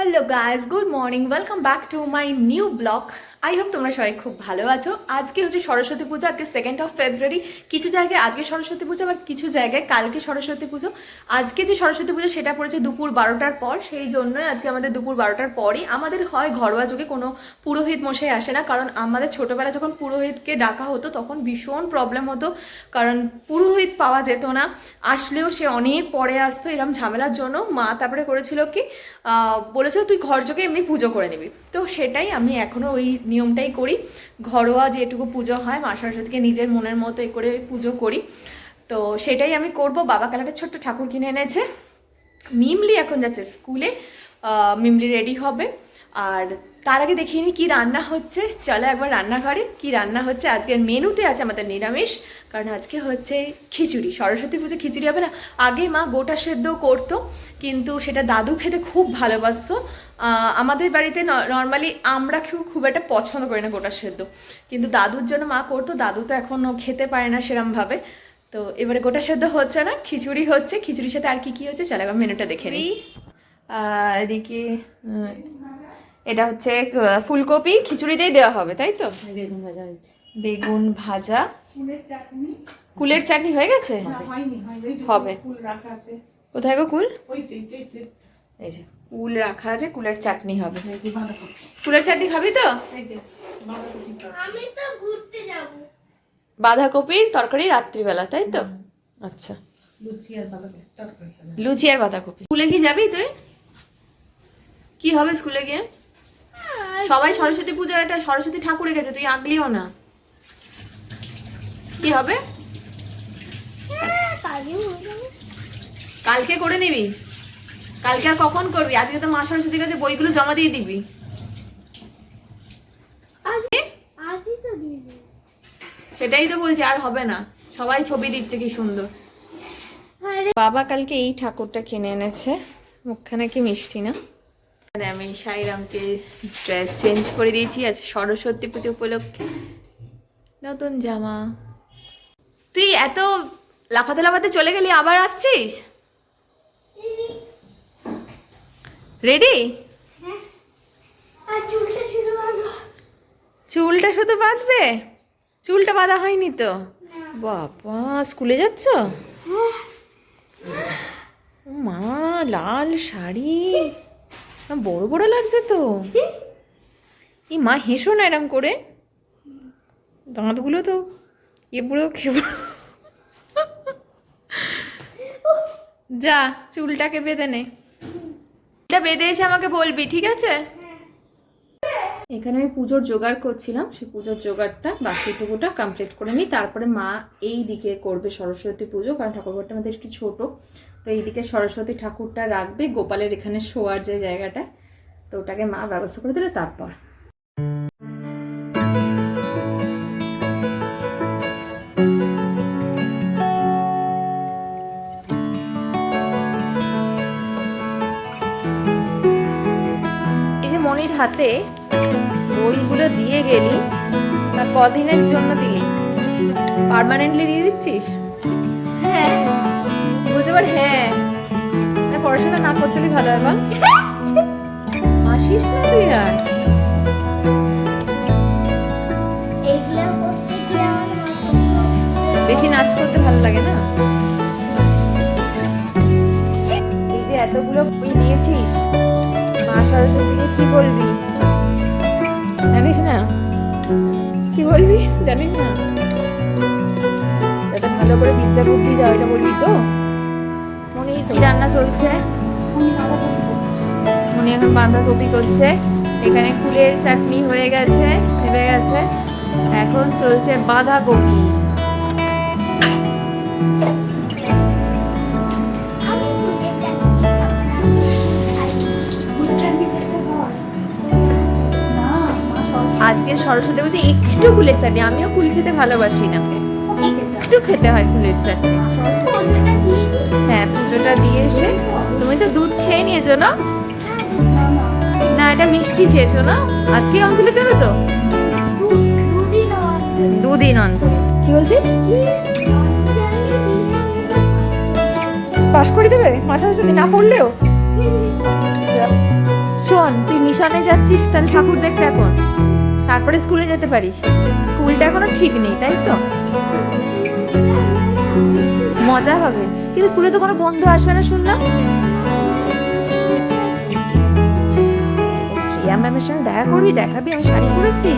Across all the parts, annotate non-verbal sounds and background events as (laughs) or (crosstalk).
hello guys good morning. Welcome back to my new blog. I hope তোমরা সবাই খুব ভালো আছো। আজকে হচ্ছে সরস্বতী পুজো, আজকে সেকেন্ড অফ ফেব্রুয়ারি কিছু জায়গায় আজকে সরস্বতী পুজো, আবার কিছু জায়গায় কালকে সরস্বতী পুজো। আজকে যে সরস্বতী পুজো, সেটা পড়েছে দুপুর বারোটার পর। সেই জন্যই আজকে আমাদের দুপুর বারোটার পরই। আমাদের হয় ঘরোয়া যুগে, কোনো পুরোহিত মশাই আসে না। কারণ আমাদের ছোটোবেলা যখন পুরোহিতকে ডাকা হতো, তখন ভীষণ প্রবলেম হতো। কারণ পুরোহিত পাওয়া যেত না। আসলেও সে অনেক পরে আসতো এরম ঝামেলার জন্য। মা তারপরে করেছিল কি বলেছিল, তুই ঘর যোগে এমনি পুজো করে নিবি। তো সেটাই আমি এখনও ওই নিয়মটাই করি। ঘরোয়া যেটুকু পুজো হয়, মা সরস্বতীকে নিজের মনের মতো করে পুজো করি। তো সেটাই আমি করব। বাবা কালারের ছোট্ট ঠাকুর কিনে এনেছে। মিমলি এখন যাচ্ছে স্কুলে। মিমলি রেডি হবে। আর তার আগে দেখিয়ে নিই কী রান্না হচ্ছে। চলো একবার রান্নাঘরে কি রান্না হচ্ছে। আজকের মেনুতে আছে আমাদের নিরামিষ, কারণ আজকে হচ্ছে খিচুড়ি। সরস্বতী পুজো খিচুড়ি হবে না। আগে মা গোটা সেদ্ধ করতো, কিন্তু সেটা দাদু খেতে খুব ভালোবাসতো। আমাদের বাড়িতে নর্মালি আমরা কেউ খুব একটা পছন্দ করি না গোটা সেদ্ধ। কিন্তু দাদুর জন্য মা করতো, দাদু তো এখনও খেতে পারে না সেরমভাবে। তো এবারে গোটা সেদ্ধ হচ্ছে না, খিচুড়ি হচ্ছে। খিচুড়ির সাথে আর কি কি হচ্ছে? চলো একবার মেনুটা দেখে নিই। এদিকে এটা হচ্ছে ফুলকপি খিচুড়িতেই দেওয়া হবে তাই তো? বেগুন ভাজা হয়েছে। বেগুন ভাজা। ফুলের চাটনি? কুলের চাটনি হয়ে গেছে? হবে। ফুল রাখা আছে। কোথায় গো কুল? এই তো, এই তো, এই যে কুল রাখা আছে কুলের চাটনি হবে। এই যে বাঁধাকপি। কুলের চাটনি খাবি তো? এই যে বাঁধাকপি তো। আমি তো ঘুরতে যাব। বাঁধাকপির তরকারি রাত্রিবেলা তাই তো? আচ্ছা। লুচি আর বাঁধাকপি তরকারি। লুচি আর বাঁধাকপি। স্কুলে কি যাবি তুই? কি হবে স্কুলে গিয়ে? সবাই সরস্বতী পুজো একটা সরস্বতী ঠাকুরে গেছে তুই আঁকলিও না। কি হবে? কালকে করে নিবি। কালকে আর কখন করবি? আজকে তো মা সরস্বতীর কাছে বইগুলো জমা দিয়ে দিবি। তো সেটাই তো বলছি আর হবে না। সবাই ছবি দিচ্ছে কি সুন্দর। আরে বাবা কালকে এই ঠাকুরটা কিনে এনেছে। মুখখানা কি মিষ্টি না? মানে আমি সাইরামকে ড্রেস চেঞ্জ করে দিয়েছি। আজ সরস্বতী পুজো উপলক্ষে। নতুন জামা। তুই এত লাফাতে লাফাতে চলে গেলি আবার আসছিস? রেডি চুলটা চুলটা শুধু বাঁধবে? চুলটা বাঁধা হয়নি তো? বাবা স্কুলে যাচ্ছ? মা লাল শাড়ি। বড় বড় লাগছে তো। এই মা হেসো না এরম করে। দাঁতগুলো তো এ বুড়ো খেবো যা চুলটাকে বেঁধে নে। এটা বেঁধে এসে আমাকে বলবি ঠিক আছে? এখানে আমি পুজোর জোগাড় করছিলাম সেই পুজোর জোগাড়টা বাকিটুকুটা কমপ্লিট করে নিই। তারপরে মা এই দিকে করবে সরস্বতী পুজো কারণ ঠাকুরঘরটা আমাদের একটু ছোট। তো এইদিকে সরস্বতী ঠাকুরটা রাখবে, গোপালের এখানে শোয়ার যে জায়গাটা, তো ওটাকে মা ব্যবস্থা করে দিলে, তারপর। মনির হাতে বইগুলো দিয়ে গেলি, তা কদিনের জন্য দিলি? পার্মানেন্টলি দিয়ে দিচ্ছিস? বুঝতে পার হ্যাঁ। না, পড়াশোনা না করতে ভালো হয় বল। আসিস না তুই আর? বেশি নাচ করতে ভালো লাগে না? এই যে এতগুলো বই নিয়েছিস মা সরস্বতীকে কি বলবি? জানিস না? কি বলবি? জানিস না? যাতে ভালো করে বিদ্যা বুদ্ধি দাও এটা বলবি তো? মনি রান্না চলছে মনি এখন বাঁধাকপি করছে এখানে কুলের চাটনি হয়ে গেছে ভেবে গেছে এখন চলছে বাঁধাকপি। আজকে সরস্বতী পুজো একটু কুলের চাটনি, আমিও কুল খেতে ভালোবাসি না একটু খেতে হয় কুলের চাটনি। হ্যাঁ পুজোটা দিয়ে এসে তুমি তো দুধ খেয়ে নিয়েছো, না? না, এটা মিষ্টি খেয়েছো, না? আজকে অঞ্জলি দেবে তো? দুদিন অঞ্জলি। কি বলছিস? পাশ করে দেবে? মাথা যদি না পড়লেও। শোন টিউশনে যাচ্ছিস, তাহলে ঠাকুর দেখতে এখন। তারপরে স্কুলে যেতে পারিস। স্কুলটা এখনও ঠিক নেই, তাই তো? মজা হবে। কিন্তু স্কুলে তো কোনো বন্ধু আসবে না, শুনলাম। শ্রিয়া ম্যামের সঙ্গে দেখা করবি, দেখাবি, আমি শাড়ি পরেছি।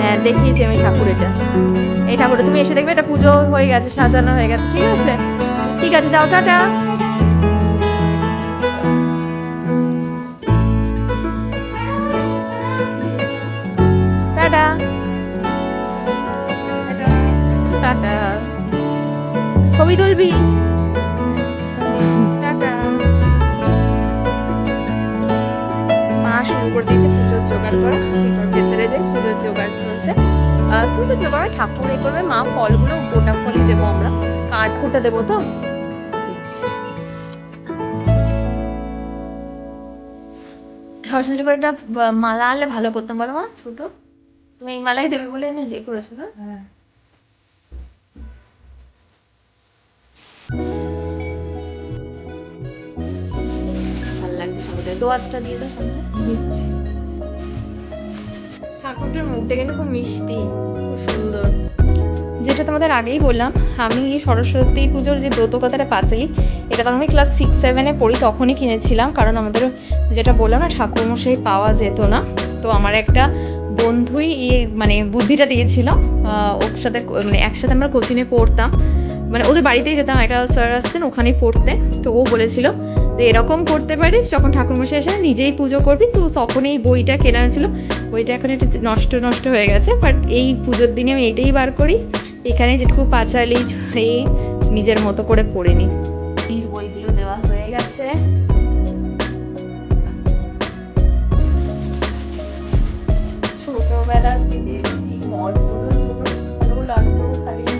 হ্যাঁ দেখিয়েছি আমি ঠাকুর এটা। এই ঠাকুরটা তুমি এসে দেখবে, এটা পুজো হয়ে গেছে, সাজানো হয়ে গেছে, ঠিক আছে? ঠিক আছে, যাও, টাটা। ছবি তুলবি? মা শুরু করে দিয়েছে পুজোর জোগাড় করা। ভেতরে যাই পুজোর জোগাড় চলছে। পুজোর জোগাড় হয়, ঠাকুর এ করবে মা ফলগুলো গোটা ফলই দেবো আমরা। কাঠ কুটা দেবো তো? সরস্বতী পুজোর একটা মালা আনলে ভালো করতাম বলো মা ছোট। তুমি এই মালাই দেবে বলে এনে যে করেছ না ঠাকুরটা দোয়াতটা দিয়ে দাও সামনে। দিচ্ছি। ঠাকুরটার মুখটা কিন্তু খুব মিষ্টি খুব সুন্দর। যেটা তোমাদের আগেই বললাম আমি সরস্বতী পুজোর যে ব্রত কথাটা পাচ্ছি এটা তখন আমি ক্লাস সিক্স সেভেনে পড়ি তখনই কিনেছিলাম কারণ আমাদের যেটা বললাম না ঠাকুরমশাই পাওয়া যেত না। তো আমার একটা বন্ধুই এই মানে বুদ্ধিটা দিয়েছিল ওর সাথে মানে একসাথে আমরা কোচিনে পড়তাম। মানে ওদের বাড়িতেই যেতাম একটা স্যার আসতেন ওখানেই পড়তে তো ও বলেছিল তো এরকম করতে পারিস, যখন ঠাকুরমশাই এসে নিজেই পুজো করবি। তো তখন এই বইটা কেনা হয়েছিল। বইটা এখন একটু নষ্ট নষ্ট হয়ে গেছে বাট এই পুজোর দিনে আমি এটাই বার করি। এখানে যেটুকু পাঁচালি এই নিজের মতো করে পড়ে নিই বইগুলো দেওয়া হয়ে গেছে। ছোটবেলার ছোট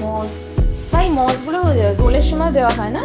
মঠ। তাই মঠগুলো দোলের সময় দেওয়া হয় না?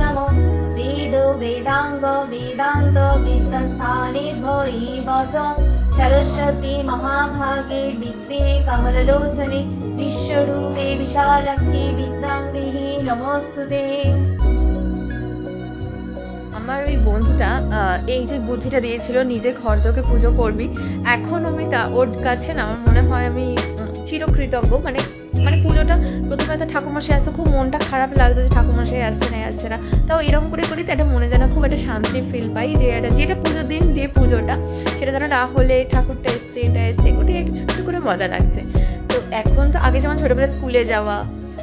বেদাঙ্গ বেদান্ত বিদ্যাস্থানে ভয়ি বচ সরস্বতী মহাভাগে বিদ্যে কমললোচনে বিশ্বরূপে বিশালাক্ষী বিদ্যাঙ্গিহি নমস্তুতে আমার ওই বন্ধুটা এই যে বুদ্ধিটা দিয়েছিল, নিজে খরচকে পুজো করবি, এখন আমি তা ওর কাছে না, আমার মনে হয় আমি চিরকৃতজ্ঞ মানে মানে পুজোটা প্রথমে তো ঠাকুরমশাই আসছে খুব মনটা খারাপ লাগতো যে ঠাকুরমশাই আসছে না আসছে না। তাও এরকম করে করি তো একটা মনে যেন খুব একটা শান্তি ফিল পাই যে একটা যেটা পুজোর দিন, যে পুজোটা, সেটা যেন না হলে ঠাকুরটা এসছে, এটা এসছে, ওটাই একটু ছোট্ট করে মজা লাগছে। তো এখন তো আগে যেমন ছোটোবেলায় স্কুলে যাওয়া,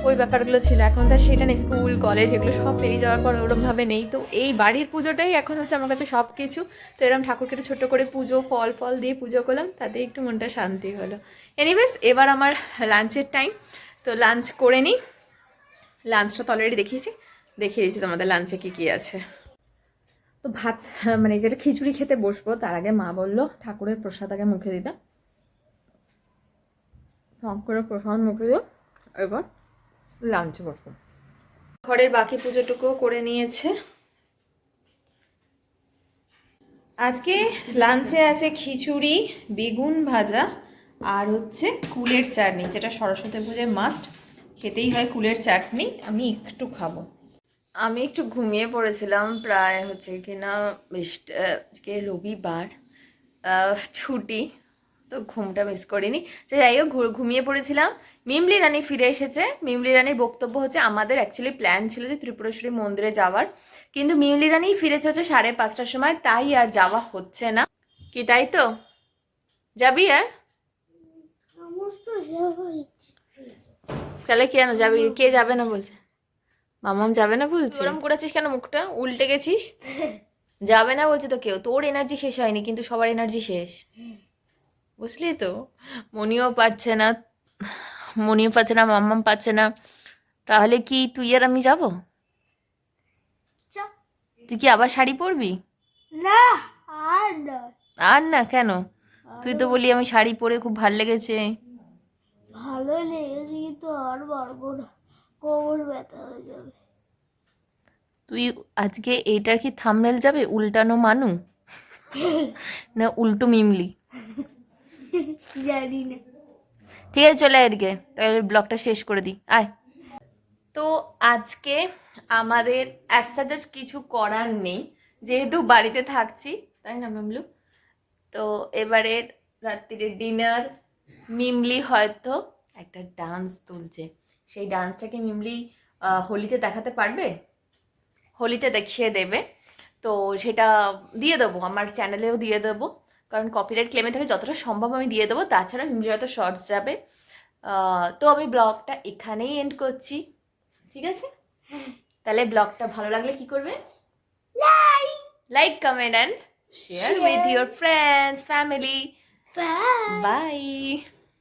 ওই ব্যাপারগুলো ছিল, এখন তো সেটা নেই স্কুল কলেজ এগুলো সব পেরিয়ে যাওয়ার পর ওরমভাবে নেই। তো এই বাড়ির পুজোটাই এখন হচ্ছে আমার কাছে সব কিছু তো এরকম ঠাকুরকে একটু ছোট্ট করে পুজো ফল ফল দিয়ে পুজো করলাম তাতে একটু মনটা শান্তি হলো। এনিওয়েজ এবার আমার লাঞ্চের টাইম তো লাঞ্চ করে নিই লাঞ্চটা তো অলরেডি দেখিয়েছি। দেখিয়ে দিয়েছি তোমাদের লাঞ্চে কী কী আছে। তো ভাত মানে যেটা খিচুড়ি খেতে বসবো তার আগে মা বলল ঠাকুরের প্রসাদ আগে মুখে দিতে। সব করে প্রসাদ মুখে দিও এবার লাঞ্চে বসবো। ঘরের বাকি পুজোটুকুও করে নিয়েছে। আজকে লাঞ্চে আছে খিচুড়ি বেগুন ভাজা আর হচ্ছে কুলের চাটনি, যেটা সরস্বতী পুজোয় মাস্ট খেতেই হয় কুলের চাটনি, আমি একটু খাব। আমি একটু ঘুমিয়ে পড়েছিলাম, প্রায় হচ্ছে কিনা বেশ, আজকে রবিবার ছুটি, তো ঘুমটা মিস করিনি। তো যাই হোক ঘুমিয়ে পড়েছিলাম। মিমলি রানী ফিরে এসেছে। মিমলি রানীর বক্তব্য হচ্ছে, আমাদের অ্যাকচুয়ালি প্ল্যান ছিল যে ত্রিপুরেশ্বরী মন্দিরে যাওয়ার। কিন্তু মিমলি রানী ফিরেছে হচ্ছে সাড়ে পাঁচটার সময়, তাই আর যাওয়া হচ্ছে না। কি তাই তো? যাবি আর আমার তো যাওয়া ইচ্ছে তাহলে কেন যাবি কে যাবে না বলছে? মামাম যাবে না বলছে? ওরম করেছিস কেন মুখটা? উল্টে গেছিস? (laughs) যাবে না বলছে তো কেউ। তোর এনার্জি শেষ হয়নি কিন্তু সবার এনার্জি শেষ। বুঝলি তো? মনিও পাচ্ছে না মনিও পাচ্ছে না মাম্মাম পাচ্ছে না। তাহলে কি তুই আর আমি যাব? তুই কি আবার শাড়ি পরবি? না আর আর না কেন? তুই তো বলি আমি শাড়ি পরে খুব ভালো লেগেছে। ভালো লেগেছে কিন্তু আর পারব না কোমর ব্যথা হয়ে যাবে। তুই আজকে এইটার কি থামনেল যাবে? উল্টানো মানু? না উল্টো মিমলি? জানি না। ঠিক আছে চলে এদিকে। তাহলে ব্লগটা শেষ করে দিই। আয়। তো আজকে আমাদের অ্যাসাজাজ কিছু করার নেই। যেহেতু বাড়িতে থাকছি তাই না মিমলু? তো এবারে রাত্রিরে ডিনার মিমলি হয়তো একটা ডান্স তুলছে। সেই ডান্সটাকে মিমলি হোলিতে দেখাতে পারবে? হোলিতে দেখিয়ে দেবে। তো সেটা দিয়ে দেবো আমার চ্যানেলেও দিয়ে দেবো। কারণ কপিরাইট ক্লেমে থেকে যতটা সম্ভব আমি দিয়ে দেবো তাছাড়া মিমলির হয়তো শর্টস যাবে। তো আমি ব্লগটা এখানেই এন্ড করছি। ঠিক আছে? তাহলে ব্লগটা ভালো লাগলে কি করবে? Like comment and share with. Your friends family bye